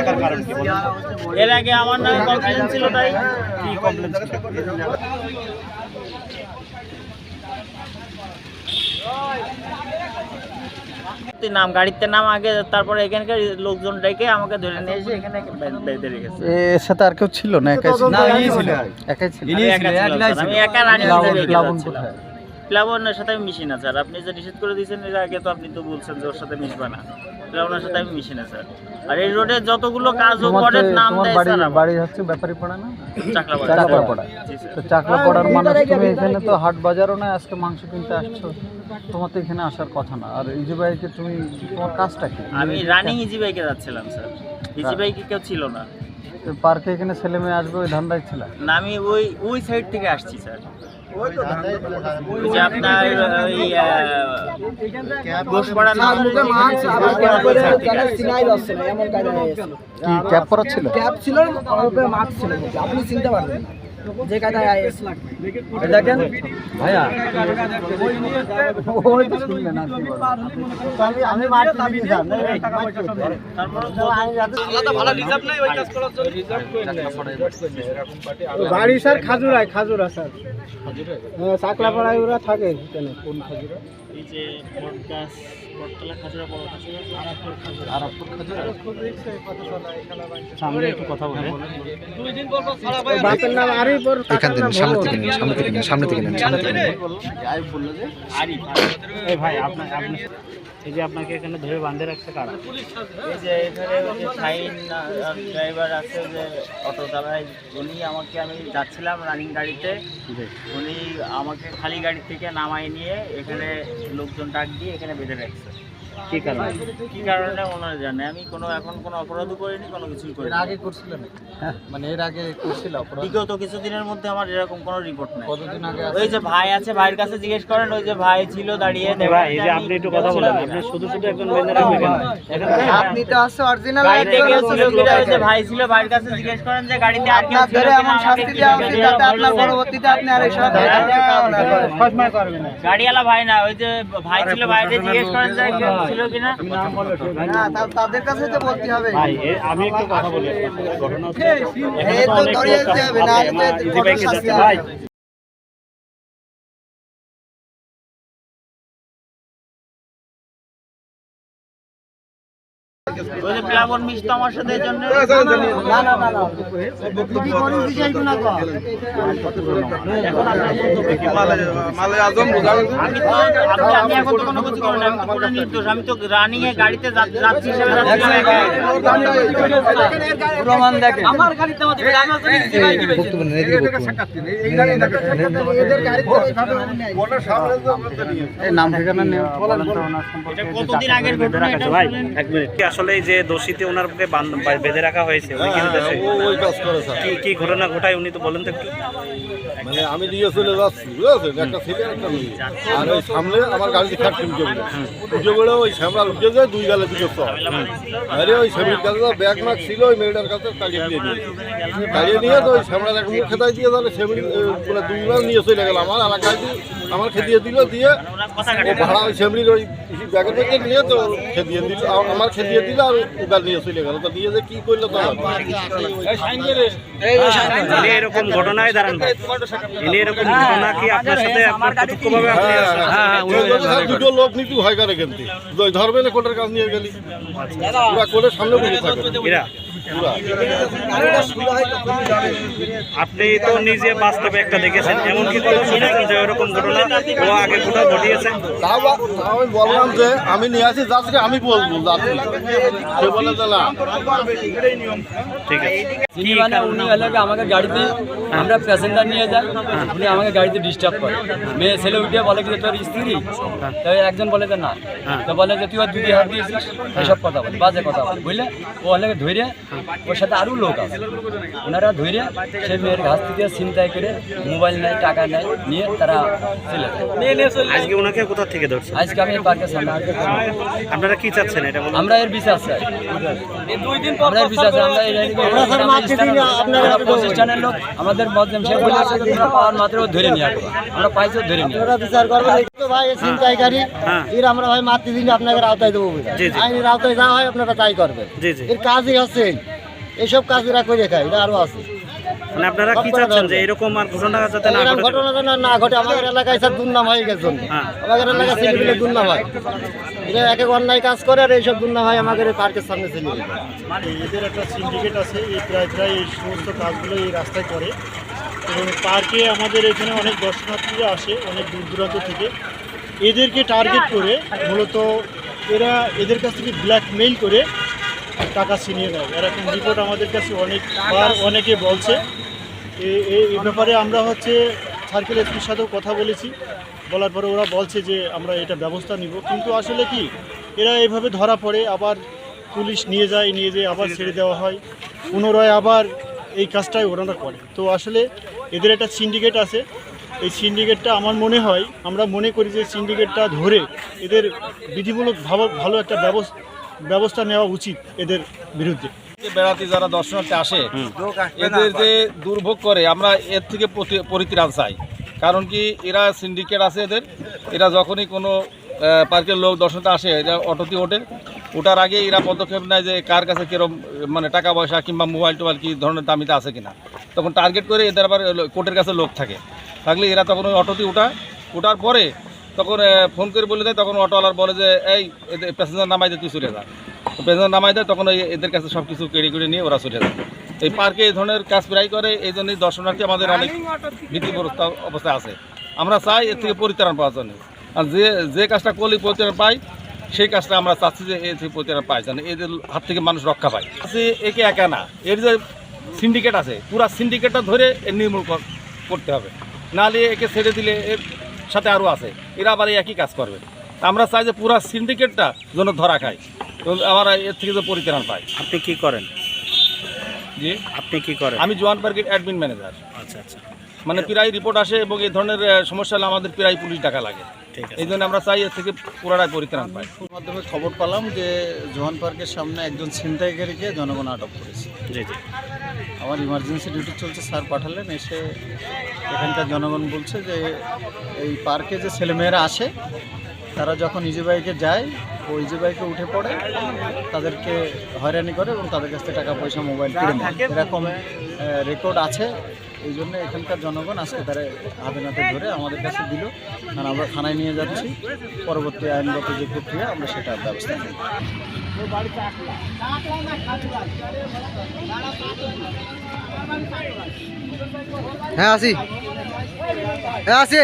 রাখার কারণ কি বলুন? এর আগে আমার নামে কমপ্লেন ছিল তাই। কি কমপ্লেন নাম গাড়িতে নাম আগে তারপরে এখানকার লোকজন ডেকে আমাকে ধরে নিয়ে এসে এখানে বেঁধে রেখেছে। এর সাথে আর কেউ ছিল না? একাই ছিল? না, ইনি ছিল। একাই ছিল? আমি একা ছিলাম, স্যার। আমি একা রানিং প্লাবন রেখে কোথায়? প্লাবনের সাথে আমি মিশি না স্যার। আপনি যে নিষেধ করে দিয়েছেন এর আগে তো আপনি তো বলছেন যে ওর সাথে মিশবে না। প্লাবনের সাথে আমি মিশি না স্যার। আর এই রোডে যতগুলো কাজও তোমার করে নাম দেয় বাড়ি স্যার। বাড়ি হচ্ছে ব্যাপারী পড়া না? চাকলাপাড়া। তো চাকলাপাড়ার মানুষ তুমি এখানে তো হাট বাজারও না আজকে মাংস কিনতে আসছো। তোমার তো এখানে আসার কথা না। আর ইজি বাইকে তুমি তোমার কাজটা কি? আমি রানিং ইজি বাইকে যাচ্ছিলাম স্যার। ইজি বাইকে কেউ ছিল না। পার্কে এখানে ছেলে মেয়ে আসবে ওই ধান্দায় ছিল? না আমি ওই ওই সাইড থেকে আসছি স্যার। আপনার কি ছিল ক্যাপ ছিল আমার ছিল। আপনি চিনতে পারবেন যে কায়দায় দেখেন। ভাইয়া ওই তো শুনবে না কি বলব। আমি বাড়ি স্যার খাজুরায় খাজুরা স্যার। হ্যাঁ চাকলাপাড়ায় ওরা থাকে কোন খাজুরা? এই যে বটতলা খাজুরা বড় খাজুরা আরাফপুর খাজুরা। সামনে একটু কথা বলে। বাপের নাম আরিফ এখান থেকে সামনে থেকে নিন সামনে থেকে নিন সামনে থেকে নিন সামনে থেকে নিন। আরিফ এই ভাই আপনার আপনি এই যে আপনাকে এখানে ধরে বাঁধে রাখছে কারা? এই যে এখানে শাহিন ড্রাইভার আছে যে অটো দাঁড়াই উনি আমাকে আমি যাচ্ছিলাম রানিং গাড়িতে। উনি আমাকে খালি গাড়ি থেকে নামাই নিয়ে এখানে লোকজন ডাক দিয়ে এখানে বেঁধে রাখছে। কি কারণে কি কারণে ওনারা জানে? আমি কোনো এখন কোনো অপরাধও করিনি কোনো কিছুই করিনি। আগে করছিলেন? মানে এর আগে করছিল অপরাধ? বিগত কিছুদিনের মধ্যে আমার এরকম কোনো রিপোর্ট নেই। কতদিন আগে ওই যে ভাই আছে ভাইয়ের কাছে জিজ্ঞেস করেন ওই যে ভাই ছিল দাঁড়িয়ে এ ভাই এই যে আপনি একটু কথা বলেন আপনি শুধু শুধু একজন বেঁধে রাখবে কেন? আপনি তো আছে অরিজিনাল ওই যে ভাই ছিল ভাইয়ের কাছে জিজ্ঞেস করেন যে গাড়িতে আর কেউ ছিল এমন শাস্তি দেওয়া উচিত যাতে আপনার পরবর্তীতে আপনি আর সসময় করবেন না। গাড়িওয়ালা ভাই না ওই যে ভাই ছিল ভাইকে জিজ্ঞেস করেন যে ছিল কিনা? না তাদের কাছে তো বলতে হবে। ভাই আমি একটু কথা বলি ঘটনা হচ্ছে এই তো তো অনেক ধরিয়ে লোক দিতে হবে, না ভাই যে প্লাবন মিশতো আমার সাথে এই জন্য না না না না কি করিস দিছাই না কো এখন আপনার বক্তব্য কি? আমি তো আমি আমি এখন তো কোনো কিছু করি না আমি তো পুরো নির্দোষ আমি তো রানিং এ গাড়িতে যাচ্ছি হিসেবে প্রমাণ দেখেন আমার বক্তব্য নেন এদিকে বক্তব্য নেন। এদের গাড়িতে এই ঘটনা নেই এই নাম ঠিকানা নিয়ে ওনার এটা কতদিন আগের ঘটনা এটা ভাই এক মিনিট কি আসলে এই যে দোষীতে ওনারকে বেঁধে রাখা হয়েছে ওই কি উদ্দেশ্যে? কি কি ঘটনা ঘটায় উনি তো বলেন তো একটু। মানে আমি দিয়ে চলে যাচ্ছি বুঝেছেন? একটা ছেলে একটা মেয়ে। আর ওই সামনে আমার গাড়িতে খাট উঠে গেল। উঠে গেলে ওই শ্যামরা উঠে যায় দুই গালে দুটো আরে ওই শ্যামির কাছে ব্যাগ মার্ক ছিল ওই মেয়েটার কাছে তাড়িয়ে দিয়ে নিয়ে তাড়িয়ে নিয়ে তো ওই শ্যামরার এক মুখ খেতাই দিয়ে তাহলে শ্যামির দুই গাল নিয়ে চলে গেল। আমার আর গাড়ি আমার খেদিয়ে দিল দিয়ে ভাড়া ওই শ্যামরির ওই ব্যাগের মধ্যে নিয়ে তো খেদিয়ে দিল আর আমার খেদিয়ে দিল আর উগাল নিয়ে চলে গেল। তো নিয়ে যে কি করল তো এরকম ঘটনায় দাঁড়ান ইনি এরকম ঘটনা কি আপনার সাথে আপনার প্রত্যক্ষভাবে আপনি হ্যাঁ, দুটো লোক নিতে ভয় করে কিন্তু ধরবে না কোর্টের কাজ নিয়ে গেলি। পুরা কোর্টের সামনে বসে থাকে এরা পুরা আপনি তো নিজে বাস্তবে একটা দেখেছেন এমন কি কথা শুনেছেন যে এরকম ঘটনা ও আগে কোথাও ঘটিয়েছে। তাও বা- তাও আমি বললাম যে আমি নিয়ে আসি যাত্রী আমি বলব যাত্রী সে বলে যে না। ঠিক আছে। তিনি মানে উনি হলো আমাকে গাড়িতে আমরা প্যাসেঞ্জার নিয়ে যাই উনি আমাকে গাড়িতে ডিস্টার্ব করে। মেয়ে ছেলে উঠে বলে যে তোর স্ত্রী? তাই একজন বলে যে না। তো বলে যে তুই আর দুটি হাত দিয়েছিস এসব কথা বলে বাজে কথা বলে। বুঝলে? ও হলে ধরে ওর সাথে আরও লোক আছে। ওনারা ধরে সে মেয়ের কাছ থেকে চিন্তাই করে মোবাইল নেয় টাকা নেয় নিয়ে তারা চলে যায়। আজকে ওনাকে কোথা থেকে ধরছে আজকে আমি পারলাম। আপনারা কি চাচ্ছেন এটা আমরা এর বিচার চাই। আমরা এর বিচার চাই। আমরা প্রতিষ্ঠানের লোক আমাদের মধ্যম সে বলেছে যে তোমরা পাওয়ার মাত্র ধরে নিয়ে আমরা পাইছো ধরে নিয়ে। বিচার করবেন তো ভাই ছিনতাইকারী হ্যাঁ। এর আমরা ভাই মাতৃ দিন আপনাদের আওতায় দেবো জি, জি। আইনের আওতায় যা হয় আপনারা তাই করবেন। জি জি। এর কাজই হচ্ছে এইসব কাজ এরা করে খায় এটা আরও আছে। মানে আপনারা কি চাচ্ছেন যে এরকম আর ঘটনা যাতে না ঘটে? ঘটনা যেন না ঘটে আমাদের এলাকায় স্যার দুর্নাম হয়ে গেছে। হ্যাঁ। আমাদের এলাকায় ছেলেপিলে দুর্নাম হয়। এরা এক এক অন্যায় কাজ করে আর এইসব দুর্নাম হয় আমাদের এই পার্কের সামনে ছেলেপিলে এদের একটা সিন্ডিকেট আছে এই প্রায় প্রায় এই সমস্ত কাজগুলো এই রাস্তায় করে। এবং পার্কে আমাদের এখানে অনেক দর্শনার্থীরা আসে, অনেক দূর দূরান্ত থেকে। এদেরকে টার্গেট করে মূলত এরা এদের কাছ থেকে ব্ল্যাকমেইল করে টাকা ছিনিয়ে নেয়। এরকম রিপোর্ট আমাদের কাছে অনেকবার অনেকে বলছে। এই ব্যাপারে আমরা হচ্ছে সার্কেল এসপির সাথেও কথা বলেছি। বলার পরে ওরা বলছে যে আমরা এটা ব্যবস্থা নিব। কিন্তু আসলে কি, এরা এভাবে ধরা পড়ে, আবার পুলিশ নিয়ে যায়, নিয়ে যেয়ে আবার ছেড়ে দেওয়া হয়। পুনরায় আবার এই কাজটাই ওনারা করে। তো আসলে এদের একটা সিন্ডিকেট আছে। এই সিন্ডিকেটটা আমার মনে হয়, আমরা মনে করি যে সিন্ডিকেটটা ধরে এদের বিধিমূলক ভালো একটা ব্যবস্থা নেওয়া উচিত এদের বিরুদ্ধে। বেড়াতে যারা দর্শনার্থী আসে, এদের যে দুর্ভোগ করে, আমরা এর থেকে প্রতি- পরিত্রাণ চাই। কারণ কি, এরা সিন্ডিকেট আছে এদের। এরা যখনই কোনো পার্কের লোক, দর্শনার্থী আসে এরা অটোতে ওঠে। ওঠার আগে এরা পদক্ষেপ নেয় যে কার কাছে কিরম মানে টাকা পয়সা কিংবা মোবাইল টোবাইল কী ধরনের দামিতে আছে কিনা। তখন টার্গেট করে এদের আবার কোর্টের কাছে লোক থাকে। থাকলে এরা তখন ওই অটোতে উঠায়। ওঠার পরে তখন ফোন করে বলে দেয় তখন অটোওয়ালার বলে যে এই প্যাসেঞ্জার নামাই দিয়ে তুই চলে যা। প্যাসেঞ্জার নামাই দেয় তখন ওই এদের কাছে সব কিছু কেড়ে করে নিয়ে ওরা চলে যায়। এই পার্কে এই ধরনের কাজ প্রায় করে এই জন্যই দর্শনার্থী আমাদের অনেক ভীতিগ্রস্ত অবস্থায় আছে। আমরা চাই এর থেকে পরিত্রাণ পাওয়ার জন্য। আর যে যে কাজটা করলে পরিত্রাণ পাই সেই কাজটা আমরা চাচ্ছি যে এর থেকে পরিত্রাণ পাই যেন এদের হাত থেকে মানুষ রক্ষা পায়। আছে একে একা না এর যে সিন্ডিকেট আছে পুরা সিন্ডিকেটটা ধরে এর নির্মূল করতে হবে। নাহলে একে ছেড়ে দিলে এর সাথে আরও আছে এরা আবার একই কাজ করবে। আমরা চাই যে পুরা সিন্ডিকেটটা যেন ধরা খায় এবং আমরা এর থেকে যে পরিত্রাণ পাই আপনি কি করেন? জি? আপনি কি করেন? আমি জোয়ান পার্কের অ্যাডমিন ম্যানেজার আচ্ছা আচ্ছা। মানে প্রায় রিপোর্ট আসে এবং এই ধরনের সমস্যা হলে আমাদের প্রায় পুলিশ টাকা লাগে। এই জন্য আমরা চাই এর থেকে পুরাটাই পরিত্রাণ পাই। মাধ্যমে খবর পেলাম যে জোহান পার্কের সামনে একজন ছিনতাইকারীকে জনগণ আটক করেছে। জি জি। আমার ইমার্জেন্সি ডিউটি চলছে স্যার পাঠালেন এসে এখানকার জনগণ বলছে যে এই পার্কে যে ছেলেমেয়েরা আসে তারা যখন ইজি বাইকে যায় ও ইজি বাইকে উঠে পড়ে তাদেরকে হয়রানি করে এবং তাদের কাছ থেকে টাকা পয়সা মোবাইল কিনে নেয়। এরকম রেকর্ড আছে। এই জন্য এখানকার জনগণ আজকে তারা হাতে নাতে ধরে আমাদের কাছে দিল। আর আমরা থানায় নিয়ে যাচ্ছি। পরবর্তী আইনগত যে প্রক্রিয়া, আমরা সেটার ব্যবস্থা নেব। হ্যাঁ আসি। হ্যাঁ আসি।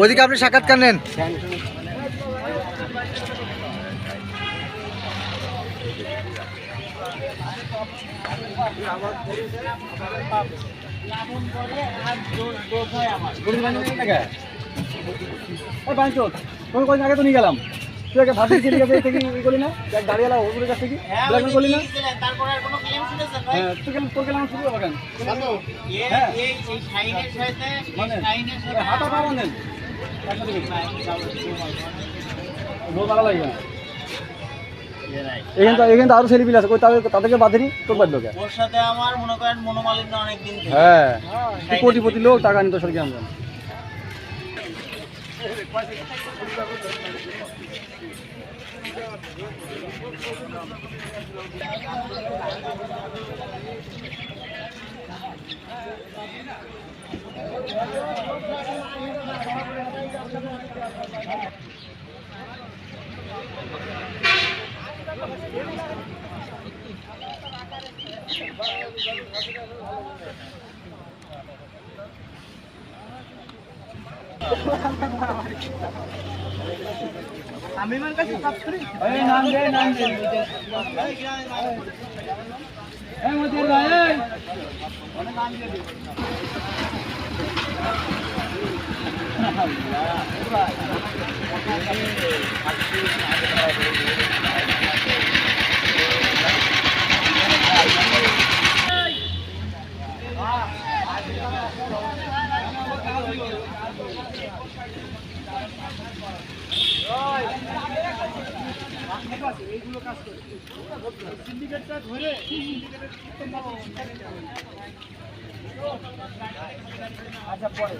ওইদিকে আপনি সাক্ষাৎকার নেন। আগে তো নিয়ে গেলাম তুই আগে ভাবছিস ঠিক আছে থেকে ই করলি না গাড়িওয়ালা ওগুলোর কাছ থেকে ব্ল্যাকমেল করলি না হ্যাঁ তুই তোর কেন শুরু হ্যাঁ। মানে লাগে এখানে এখানে আরও ছেলেপিল আছে। কই তাদের তাদেরকে বাঁধেনি তোর বাদ লোকে ওর সাথে আমার মনে করেন মনোমালিন্য অনেক দিন হ্যাঁ।, হ্যাঁ। তুই কোটিপতি লোক টাকা নিত সরকার আমরা Thank আমি মন কাছে কাজ করি। এই নাম দে নাম দে এই মোদের ভাই এই নাম দে দে সিন্ডিকেটটা ধরে আচ্ছা পরে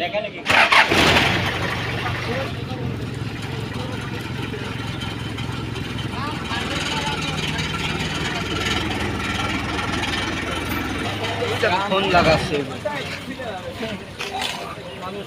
লেখালেখি ফোন লাগাচ্ছে। মানুষ